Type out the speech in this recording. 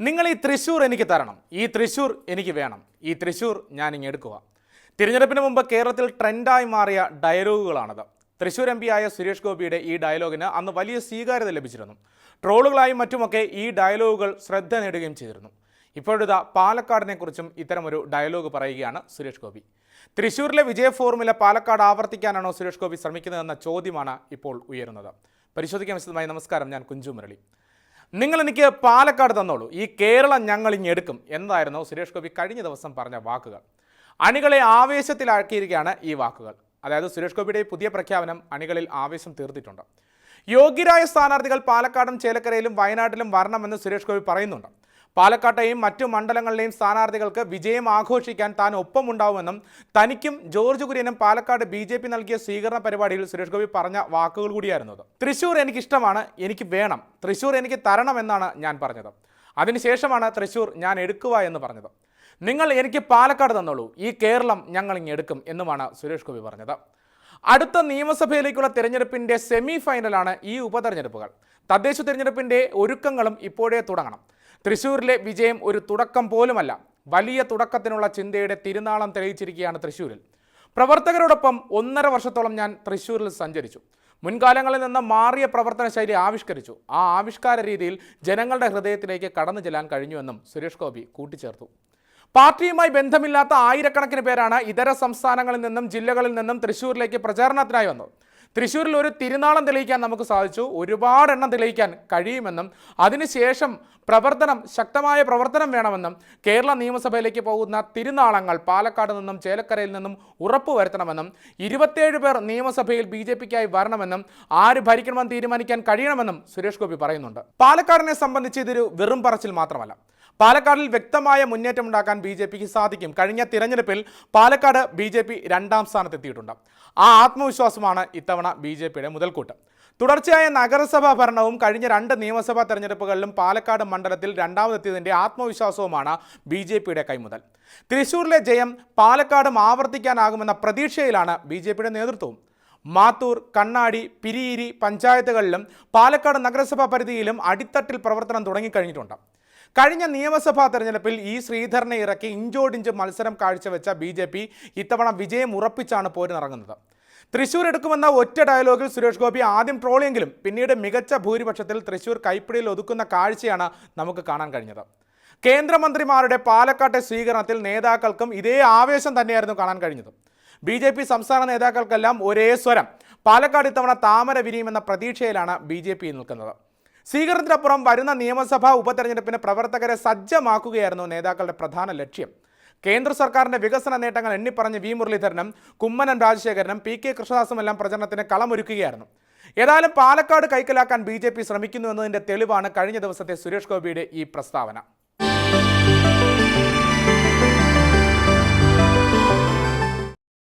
നിങ്ങൾ ഈ തൃശ്ശൂർ എനിക്ക് തരണം. ഈ തൃശ്ശൂർ എനിക്ക് വേണം. ഈ തൃശ്ശൂർ ഞാൻ ഇങ്ങ് എടുക്കുക. തിരഞ്ഞെടുപ്പിന് മുമ്പ് കേരളത്തിൽ ട്രെൻഡായി മാറിയ ഡയലോഗുകളാണത്. തൃശ്ശൂർ എം ആയ സുരേഷ് ഗോപിയുടെ ഈ ഡയലോഗിന് അന്ന് വലിയ സ്വീകാര്യത ലഭിച്ചിരുന്നു. ട്രോളുകളായും മറ്റുമൊക്കെ ഈ ഡയലോഗുകൾ ശ്രദ്ധ നേടുകയും ചെയ്തിരുന്നു. ഇപ്പോഴിതാ പാലക്കാടിനെക്കുറിച്ചും ഇത്തരമൊരു ഡയലോഗ് പറയുകയാണ് സുരേഷ് ഗോപി. തൃശ്ശൂരിലെ വിജയ ഫോർമുല പാലക്കാട് ആവർത്തിക്കാനാണോ സുരേഷ് ഗോപി ശ്രമിക്കുന്നതെന്ന ചോദ്യമാണ് ഇപ്പോൾ ഉയരുന്നത്. പരിശോധിക്കാൻ വിശദമായി നമസ്കാരം. ഞാൻ കുഞ്ചു മുരളി. നിങ്ങൾ എനിക്ക് പാലക്കാട് തന്നോളൂ. ഈ കേരളം ഞങ്ങൾ എടുക്കും. എന്നതായിരുന്നു സുരേഷ് ഗോപി കഴിഞ്ഞ ദിവസം പറഞ്ഞ വാക്കുകൾ. അണികളെ ആവേശത്തിലാക്കിയിരിക്കുകയാണ് ഈ വാക്കുകൾ. അതായത് സുരേഷ് ഗോപിയുടെ പുതിയ പ്രഖ്യാപനം അണികളിൽ ആവേശം തീർത്തിട്ടുണ്ട്. യോഗ്യരായ സ്ഥാനാർത്ഥികൾ പാലക്കാടും ചേലക്കരയിലും വയനാട്ടിലും വരണമെന്ന് സുരേഷ് ഗോപി പറയുന്നുണ്ട്. പാലക്കാട്ടെയും മറ്റു മണ്ഡലങ്ങളിലെയും സ്ഥാനാർത്ഥികൾക്ക് വിജയം ആഘോഷിക്കാൻ താൻ ഒപ്പമുണ്ടാവുമെന്നും തനിക്കും ജോർജ് കുര്യനും പാലക്കാട് ബി നൽകിയ സ്വീകരണ പരിപാടിയിൽ സുരേഷ് ഗോപി പറഞ്ഞ വാക്കുകൾ കൂടിയായിരുന്നു തൃശൂർ എനിക്ക് എനിക്കിഷ്ടമാണ് എനിക്ക് വേണം. തൃശൂർ എനിക്ക് തരണമെന്നാണ് ഞാൻ പറഞ്ഞത്. അതിനുശേഷമാണ് തൃശൂർ ഞാൻ എടുക്കുക എന്ന് പറഞ്ഞത്. നിങ്ങൾ എനിക്ക് പാലക്കാട് തന്നോളൂ ഈ കേരളം ഞങ്ങൾ ഇങ്ങ് എടുക്കും എന്നുമാണ് സുരേഷ് ഗോപി പറഞ്ഞത്. അടുത്ത നിയമസഭയിലേക്കുള്ള തിരഞ്ഞെടുപ്പിന്റെ സെമി ഫൈനലാണ് ഈ ഉപതെരഞ്ഞെടുപ്പുകൾ. തദ്ദേശ തിരഞ്ഞെടുപ്പിന്റെ ഒരുക്കങ്ങളും ഇപ്പോഴേ തുടങ്ങണം. തൃശ്ശൂരിലെ വിജയം ഒരു തുടക്കം പോലുമല്ല. വലിയ തുടക്കത്തിനുള്ള ചിന്തയുടെ തിരുനാളം തെളിയിച്ചിരിക്കുകയാണ് തൃശ്ശൂരിൽ പ്രവർത്തകരോടൊപ്പം ഒന്നര വർഷത്തോളം ഞാൻ തൃശ്ശൂരിൽ സഞ്ചരിച്ചു. മുൻകാലങ്ങളിൽ നിന്ന് മാറിയ പ്രവർത്തന ശൈലി ആവിഷ്കരിച്ചു. ആ ആവിഷ്കാര രീതിയിൽ ജനങ്ങളുടെ ഹൃദയത്തിലേക്ക് കടന്നു ചെല്ലാൻ കഴിഞ്ഞുവെന്നും സുരേഷ് ഗോപി കൂട്ടിച്ചേർത്തു. പാർട്ടിയുമായി ബന്ധമില്ലാത്ത ആയിരക്കണക്കിന് പേരാണ് ഇതര സംസ്ഥാനങ്ങളിൽ നിന്നും ജില്ലകളിൽ നിന്നും തൃശ്ശൂരിലേക്ക് പ്രചാരണത്തിനായി വന്നത്. തൃശ്ശൂരിൽ ഒരു തിരുനാളം തെളിയിക്കാൻ നമുക്ക് സാധിച്ചു. ഒരുപാട് എണ്ണം തെളിയിക്കാൻ കഴിയുമെന്നും അതിനുശേഷം പ്രവർത്തനം ശക്തമായ പ്രവർത്തനം വേണമെന്നും കേരള നിയമസഭയിലേക്ക് പോകുന്ന തിരുനാളങ്ങൾ പാലക്കാട് നിന്നും ചേലക്കരയിൽ നിന്നും ഉറപ്പുവരുത്തണമെന്നും ഇരുപത്തേഴ് പേർ നിയമസഭയിൽ ബി ജെ പിക്കായി വരണമെന്നും ആര് ഭരിക്കണമെന്ന് തീരുമാനിക്കാൻ കഴിയണമെന്നും സുരേഷ് ഗോപി പറയുന്നുണ്ട്. പാലക്കാടിനെ സംബന്ധിച്ച് ഇതൊരു വെറും പറച്ചിൽ മാത്രമല്ല. പാലക്കാടിൽ വ്യക്തമായ മുന്നേറ്റമുണ്ടാക്കാൻ ബി ജെ പിക്ക് സാധിക്കും. കഴിഞ്ഞ തിരഞ്ഞെടുപ്പിൽ പാലക്കാട് ബി ജെ പി രണ്ടാം സ്ഥാനത്തെത്തിയിട്ടുണ്ട്. ആ ആത്മവിശ്വാസമാണ് ഇത്തവണ ബി ജെ പിയുടെ മുതൽക്കൂട്ട്. തുടർച്ചയായ നഗരസഭാ ഭരണവും കഴിഞ്ഞ രണ്ട് നിയമസഭാ തെരഞ്ഞെടുപ്പുകളിലും പാലക്കാട് മണ്ഡലത്തിൽ രണ്ടാമതെത്തിയതിന്റെ ആത്മവിശ്വാസവുമാണ് ബി ജെ പിയുടെ കൈമുതൽ. തൃശൂരിലെ ജയം പാലക്കാടും ആവർത്തിക്കാനാകുമെന്ന പ്രതീക്ഷയിലാണ് ബി ജെ പിയുടെ നേതൃത്വവും. മാത്തൂർ കണ്ണാടി പിരിയിരി പഞ്ചായത്തുകളിലും പാലക്കാട് നഗരസഭാ പരിധിയിലും അടിത്തട്ടിൽ പ്രവർത്തനം തുടങ്ങിക്കഴിഞ്ഞിട്ടുണ്ട്. കഴിഞ്ഞ നിയമസഭാ തെരഞ്ഞെടുപ്പിൽ ഈ ശ്രീധരനെ ഇറക്കി ഇഞ്ചോടിഞ്ച് മത്സരം കാഴ്ചവെച്ച ബി ജെ പി ഇത്തവണ വിജയം ഉറപ്പിച്ചാണ് പോരിനിറങ്ങുന്നത് തൃശൂർ എടുക്കുമെന്ന ഒറ്റ ഡയലോഗിൽ സുരേഷ് ഗോപി ആദ്യം ട്രോളിയെങ്കിലും പിന്നീട് മികച്ച ഭൂരിപക്ഷത്തിൽ തൃശൂർ കൈപ്പിടിയിൽ ഒതുക്കുന്ന കാഴ്ചയാണ് നമുക്ക് കാണാൻ കഴിഞ്ഞത്. കേന്ദ്രമന്ത്രിമാരുടെ പാലക്കാട്ടെ സ്വീകരണത്തിൽ നേതാക്കൾക്കും ഇതേ ആവേശം തന്നെയായിരുന്നു കാണാൻ കഴിഞ്ഞത്. ബി ജെ പി സംസ്ഥാന നേതാക്കൾക്കെല്ലാം ഒരേ സ്വരം. പാലക്കാട് ഇത്തവണ താമര വിരിയുമെന്ന പ്രതീക്ഷയിലാണ് ബി ജെ പി നിൽക്കുന്നത്. സ്വീകരണത്തിനപ്പുറം വരുന്ന നിയമസഭാ ഉപതെരഞ്ഞെടുപ്പിന് പ്രവർത്തകരെ സജ്ജമാക്കുകയായിരുന്നു നേതാക്കളുടെ പ്രധാന ലക്ഷ്യം. കേന്ദ്ര സർക്കാരിന്റെ വികസന നേട്ടങ്ങൾ എണ്ണിപ്പറഞ്ഞ് വി. മുരളീധരനും കുമ്മനം രാജശേഖരനും പി. കെ. കൃഷ്ണദാസും എല്ലാം പ്രചരണത്തിന് കളമൊരുക്കുകയായിരുന്നു. ഏതായാലും പാലക്കാട് കൈക്കലാക്കാൻ ബി. ജെ. പി ശ്രമിക്കുന്നു എന്നതിന്റെ തെളിവാണ് കഴിഞ്ഞ ദിവസത്തെ സുരേഷ് ഗോപിയുടെ ഈ പ്രസ്താവന.